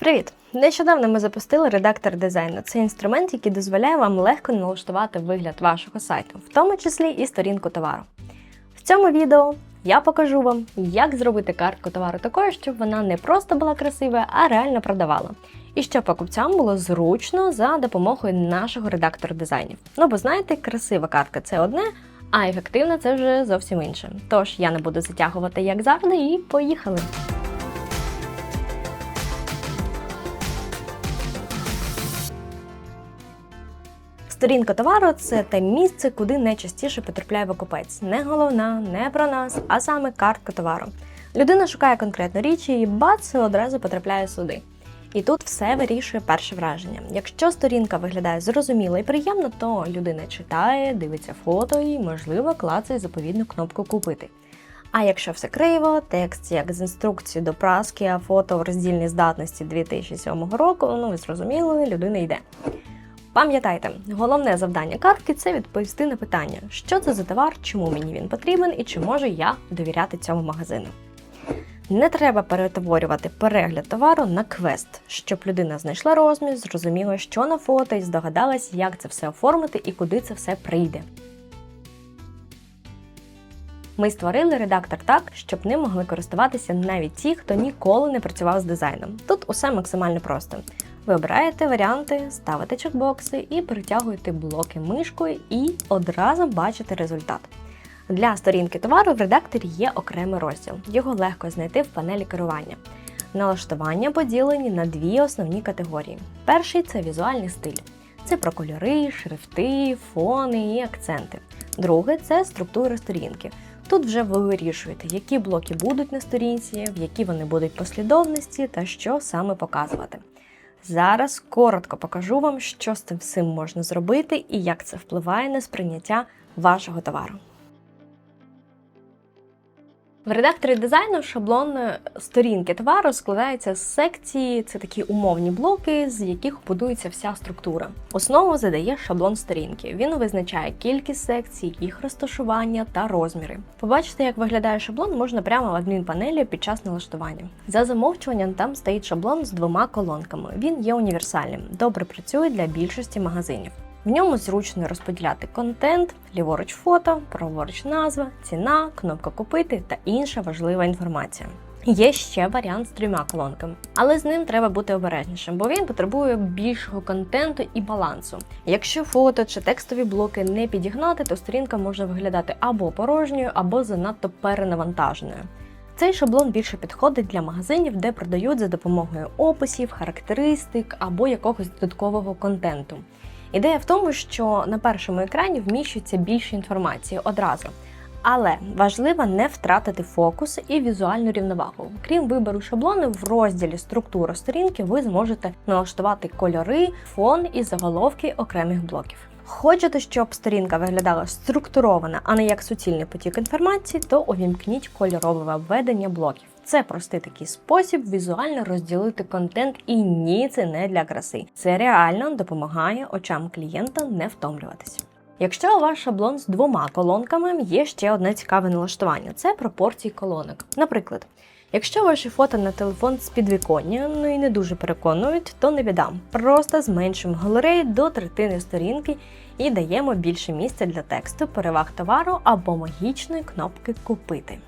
Привіт! Нещодавно ми запустили редактор дизайну. Це інструмент, який дозволяє вам легко налаштувати вигляд вашого сайту, в тому числі і сторінку товару. В цьому відео я покажу вам, як зробити картку товару такою, щоб вона не просто була красивою, а реально продавала. І щоб покупцям було зручно за допомогою нашого редактора дизайнів. Ну бо знаєте, красива картка це одне, а ефективна це вже зовсім інше. Тож я не буду затягувати, як завжди, і поїхали! Сторінка товару це те місце, куди найчастіше потрапляє викупець. Не головна, не про нас, а саме картка товару. Людина шукає конкретну річ і бац, одразу потрапляє сюди. І тут все вирішує перше враження. Якщо сторінка виглядає зрозуміло і приємно, то людина читає, дивиться фото і, можливо, клацає заповідну кнопку Купити. А якщо все криво, текст як з інструкції до праски, а фото в роздільній здатності 2007 року, ну ви зрозуміли, людина йде. Пам'ятайте, головне завдання картки це відповісти на питання, що це за товар, чому мені він потрібен і чи можу я довіряти цьому магазину. Не треба перетворювати перегляд товару на квест, щоб людина знайшла розмір, зрозуміла, що на фото, і здогадалась, як це все оформити і куди це все прийде. Ми створили редактор так, щоб ним могли користуватися навіть ті, хто ніколи не працював з дизайном. Тут усе максимально просто. Ви обираєте варіанти, ставите чекбокси і перетягуєте блоки мишкою і одразу бачите результат. Для сторінки товару в редакторі є окремий розділ. Його легко знайти в панелі керування. Налаштування поділені на дві основні категорії. Перший це візуальний стиль. Це про кольори, шрифти, фони і акценти. Друге це структура сторінки. Тут вже ви вирішуєте, які блоки будуть на сторінці, в які вони будуть послідовності та що саме показувати. Зараз коротко покажу вам, що з цим всім можна зробити і як це впливає на сприйняття вашого товару. В редакторі дизайну шаблон е, сторінки товару складається з секції, це такі умовні блоки, з яких будується вся структура. Основу задає шаблон сторінки. Він визначає кількість секцій, їх розташування та розміри. Побачити, як виглядає шаблон, можна прямо в адмінпанелі під час налаштування. За замовчуванням там стоїть шаблон з двома колонками. Він є універсальним, добре працює для більшості магазинів. В ньому зручно розподіляти контент, ліворуч фото, праворуч назва, ціна, кнопка купити та інша важлива інформація. Є ще варіант з трьома колонками, але з ним треба бути обережнішим, бо він потребує більшого контенту і балансу. Якщо фото чи текстові блоки не підігнати, то сторінка може виглядати або порожньою, або занадто перенавантаженою. Цей шаблон більше підходить для магазинів, де продають за допомогою описів, характеристик або якогось додаткового контенту. Ідея в тому, що на першому екрані вміщується більше інформації одразу. Але важливо не втратити фокус і візуальну рівновагу. Крім вибору шаблону, в розділі Структура сторінки ви зможете налаштувати кольори, фон і заголовки окремих блоків. Хочете, щоб сторінка виглядала структурована, а не як суцільний потік інформації, то увімкніть кольорове введення блоків. Це простий такий спосіб візуально розділити контент, і ні, це не для краси. Це реально допомагає очам клієнта не втомлюватися. Якщо у вас шаблон з двома колонками, є ще одне цікаве налаштування це пропорції колонок. Наприклад, якщо ваші фото на телефон з підвіконня, ну і не дуже переконують, то не біда. Просто зменшуємо галерею до третини сторінки і даємо більше місця для тексту, переваг товару або магічної кнопки Купити.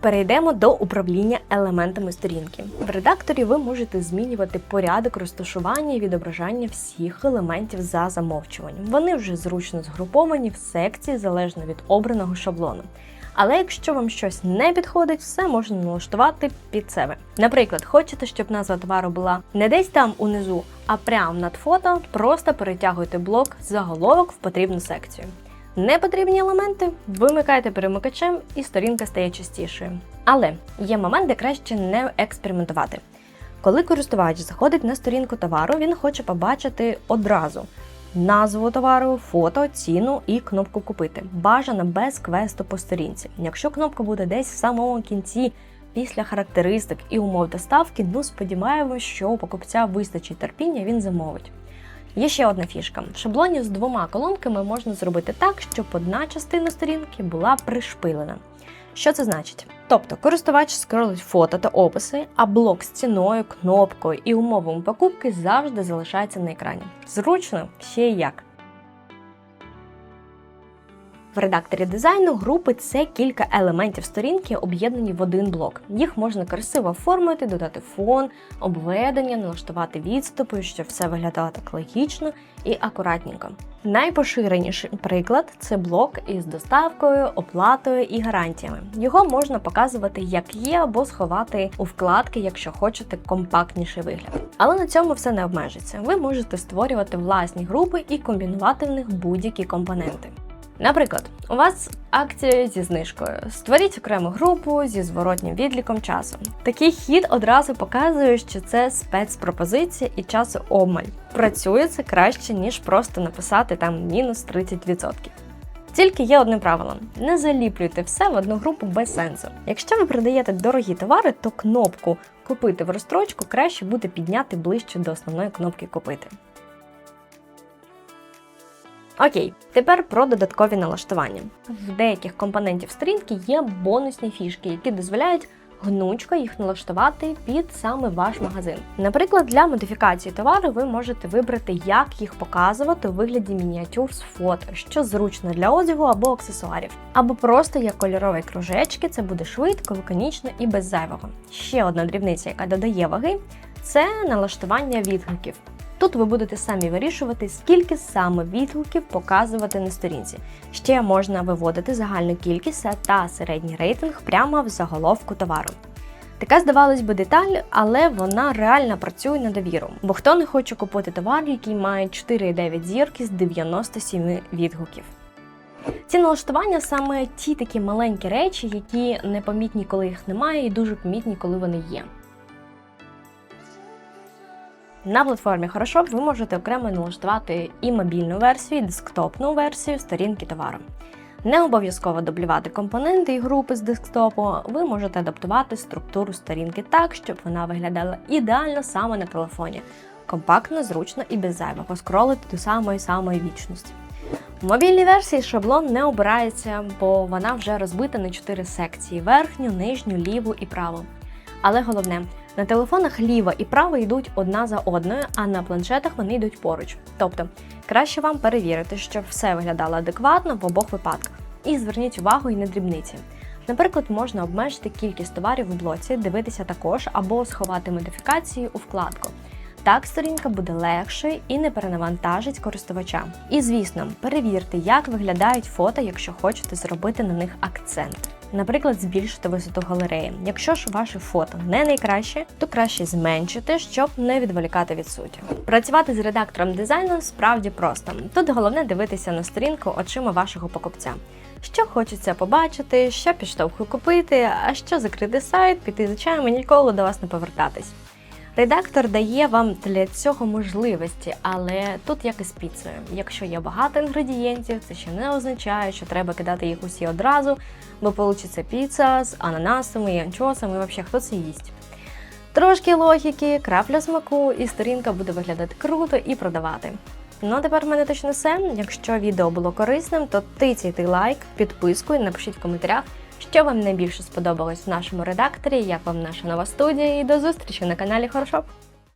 Перейдемо до управління елементами сторінки. В редакторі ви можете змінювати порядок розташування і відображання всіх елементів за замовчуванням. Вони вже зручно згруповані в секції залежно від обраного шаблону. Але якщо вам щось не підходить, все можна налаштувати під себе. Наприклад, хочете, щоб назва товару була не десь там унизу, а прямо над фото, просто перетягуйте блок заголовок в потрібну секцію. Непотрібні елементи вимикайте перемикачем і сторінка стає чистішою. Але є момент, де краще не експериментувати. Коли користувач заходить на сторінку товару, він хоче побачити одразу назву товару, фото, ціну і кнопку купити. Бажано без квесту по сторінці. Якщо кнопка буде десь в самому кінці. Після характеристик і умов доставки, ну сподіваємось, що у покупця вистачить терпіння, він замовить. Є ще одна фішка: в шаблоні з двома колонками можна зробити так, щоб одна частина сторінки була пришпилена. Що це значить? Тобто користувач скролить фото та описи, а блок з ціною, кнопкою і умовами покупки завжди залишається на екрані. Зручно ще й як. В редакторі дизайну групи це кілька елементів сторінки, об'єднані в один блок. Їх можна красиво оформити, додати фон, обведення, налаштувати відступи, щоб все виглядало так логічно і акуратненько. Найпоширеніший приклад це блок із доставкою, оплатою і гарантіями. Його можна показувати як є, або сховати у вкладки, якщо хочете компактніший вигляд. Але на цьому все не обмежиться. Ви можете створювати власні групи і комбінувати в них будь-які компоненти. Наприклад, у вас акція зі знижкою. Створіть окрему групу зі зворотнім відліком часу. Такий хід одразу показує, що це спецпропозиція і часу обмаль. Працює це краще, ніж просто написати там мінус 30%. Тільки є одне правило: не заліплюйте все в одну групу без сенсу. Якщо ви продаєте дорогі товари, то кнопку Купити в розстрочку краще буде підняти ближче до основної кнопки Купити. Окей, тепер про додаткові налаштування. В деяких компонентів сторінки є бонусні фішки, які дозволяють гнучко їх налаштувати під саме ваш магазин. Наприклад, для модифікації товару ви можете вибрати, як їх показувати у вигляді мініатюр з фото, що зручно для одягу або аксесуарів, або просто як кольорові кружечки, це буде швидко, лаконічно і без зайвого. Ще одна дрібниця, яка додає ваги, це налаштування відгуків. Тут ви будете самі вирішувати, скільки саме відгуків показувати на сторінці. Ще можна виводити загальну кількість та середній рейтинг прямо в заголовку товару. Така, здавалось би, деталь, але вона реально працює на довіру. Бо хто не хоче купити товар, який має 4,9 зірки з 97 відгуків. Ці налаштування саме ті такі маленькі речі, які непомітні, коли їх немає, і дуже помітні, коли вони є. На платформі Хорошоп ви можете окремо налаштувати і мобільну версію, і десктопну версію сторінки товару. Не обов'язково дублювати компоненти і групи з десктопу, ви можете адаптувати структуру сторінки так, щоб вона виглядала ідеально саме на телефоні, компактно, зручно і без зайвого скролити до самої самої вічності. В мобільній версії шаблон не обирається, бо вона вже розбита на 4 секції: верхню, нижню, ліву і праву. Але головне, на телефонах ліва і права йдуть одна за одною, а на планшетах вони йдуть поруч. Тобто краще вам перевірити, щоб все виглядало адекватно в обох випадках. І зверніть увагу і на дрібниці. Наприклад, можна обмежити кількість товарів у блоці, дивитися також або сховати модифікації у вкладку. Так сторінка буде легшою і не перенавантажить користувача. І звісно, перевірте, як виглядають фото, якщо хочете зробити на них акцент. Наприклад, збільшити висоту галереї. Якщо ж ваше фото не найкраще, то краще зменшити, щоб не відволікати від суті. Працювати з редактором дизайну справді просто. Тут головне дивитися на сторінку очима вашого покупця. Що хочеться побачити, що підштовхує купити, а що закрити сайт, піти за ніколи до вас не повертатись. Редактор дає вам для цього можливості, але тут як і з піцею. Якщо є багато інгредієнтів, це ще не означає, що треба кидати їх усі одразу, бо вийде піца з ананасами і анчосами, і взагалі хто це їсть. Трошки логіки, крапля смаку, і сторінка буде виглядати круто і продавати. Ну а тепер в мене точно все. Якщо відео було корисним, то тицяйте лайк, підписку і напишіть в коментарях, що вам найбільше сподобалось в нашому редакторі, як вам наша нова студія, і до зустрічі на каналі Хорошоп.